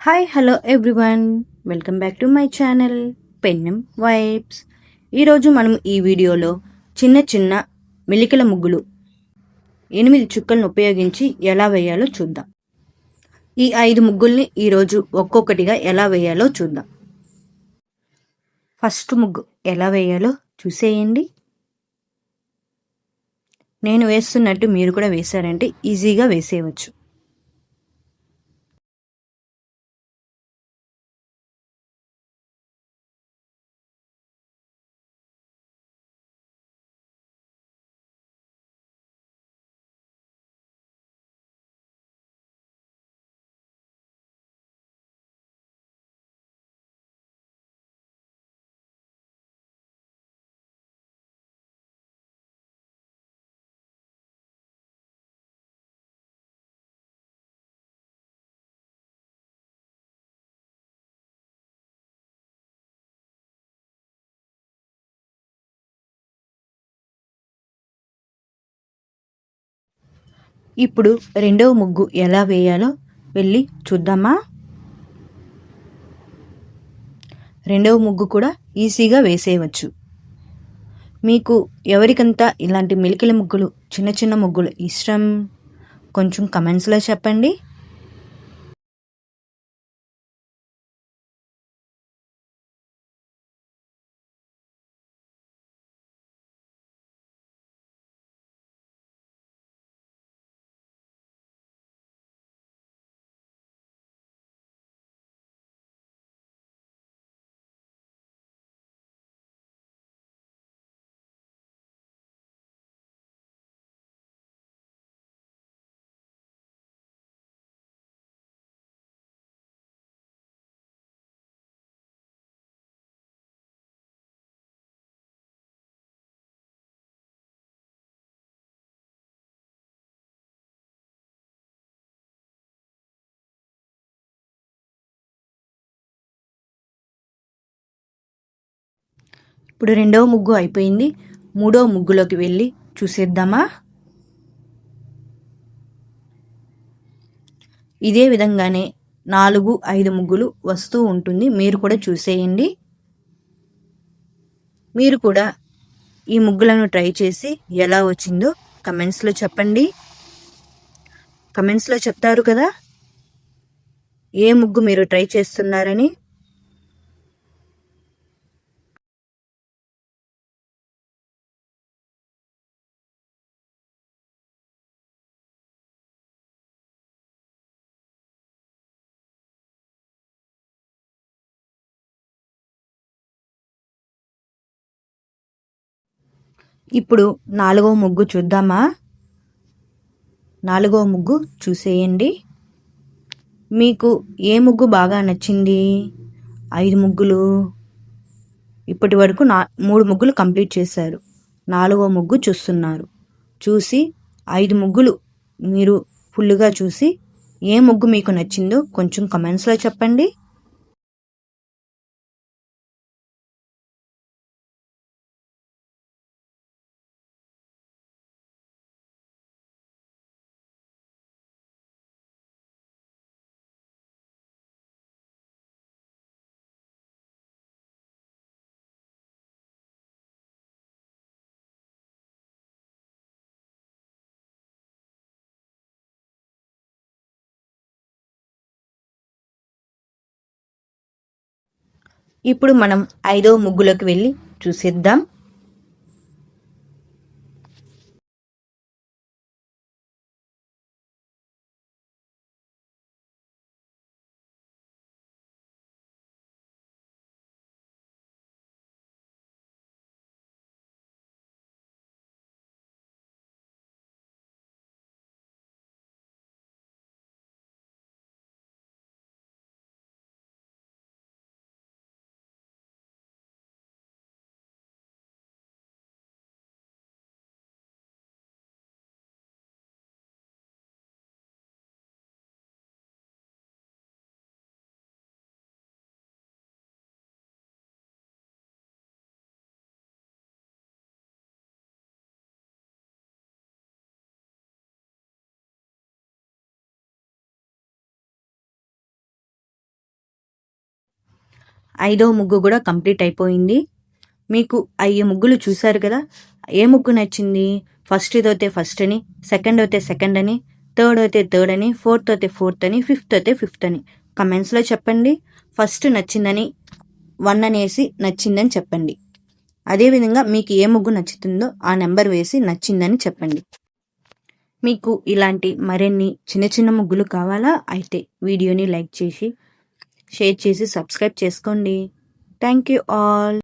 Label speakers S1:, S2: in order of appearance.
S1: Hi hello everyone welcome back to my channel Pennam vibes ఈరోజు మనం ఈ వీడియోలో చిన్న చిన్న మెలికల ముగ్గులు ఎనిమిది చుక్కలను ఉపయోగించి ఎలా వేయాలో చూద్దాం. ఈ ఐదు ముగ్గుల్ని ఈరోజు ఒక్కొక్కటిగా ఎలా వేయాలో చూద్దాం. ఫస్ట్ ముగ్గు ఎలా వేయాలో చూసేయండి. నేను వేస్తున్నట్టు మీరు కూడా వేశారంటే ఈజీగా వేసేయవచ్చు. ఇప్పుడు రెండవ ముగ్గు ఎలా వేయాలో వెళ్ళి చూద్దామా? రెండవ ముగ్గు కూడా ఈజీగా వేసేయవచ్చు. మీకు ఎవరికంతా ఇలాంటి మిలికిల ముగ్గులు చిన్న చిన్న ముగ్గులు ఇష్టం? కొంచెం కమెంట్స్లో చెప్పండి. ఇప్పుడు రెండవ ముగ్గు అయిపోయింది. మూడో ముగ్గులోకి వెళ్ళి చూసేద్దామా? ఇదే విధంగానే నాలుగు ఐదు ముగ్గులు వస్తూ ఉంటుంది. మీరు కూడా చూసేయండి. మీరు కూడా ఈ ముగ్గులను ట్రై చేసి ఎలా వచ్చిందో కమెంట్స్లో చెప్పండి. కమెంట్స్లో చెప్తారు కదా ఏ ముగ్గు మీరు ట్రై చేస్తున్నారని. ఇప్పుడు నాలుగో ముగ్గు చూద్దామా? నాలుగో ముగ్గు చూసేయండి. మీకు ఏ ముగ్గు బాగా నచ్చింది? ఐదు ముగ్గులు. ఇప్పటి వరకు నా మూడు ముగ్గులు కంప్లీట్ చేశారు. నాలుగో ముగ్గు చూస్తున్నారు. చూసి ఐదు ముగ్గులు మీరు ఫుల్గా చూసి ఏ ముగ్గు మీకు నచ్చిందో కొంచెం కమెంట్స్లో చెప్పండి. ఇప్పుడు మనం ఐదో ముగ్గులోకి వెళ్ళి చూసేద్దాం. ఐదో ముగ్గు కూడా కంప్లీట్ అయిపోయింది. మీకు అయ్యి ముగ్గులు చూశారు కదా? ఏ ముగ్గు నచ్చింది? ఫస్ట్ ఇది అయితే ఫస్ట్ అని సెకండ్ అయితే సెకండ్ అని థర్డ్ అయితే థర్డ్ అని ఫోర్త్ అయితే ఫోర్త్ అని ఫిఫ్త్ అయితే ఫిఫ్త్ అని. కమెంట్స్లో చెప్పండి. ఫస్ట్ నచ్చిందని వన్ అనేసి నచ్చిందని చెప్పండి. అదేవిధంగా మీకు ఏ ముగ్గు నచ్చుతుందో ఆ నెంబర్ వేసి నచ్చిందని చెప్పండి. మీకు ఇలాంటి మరిన్ని చిన్న చిన్న ముగ్గులు కావాలా? అయితే వీడియోని లైక్ చేసి షేర్ చేసి సబ్స్క్రైబ్ చేసుకోండి. Thank you all.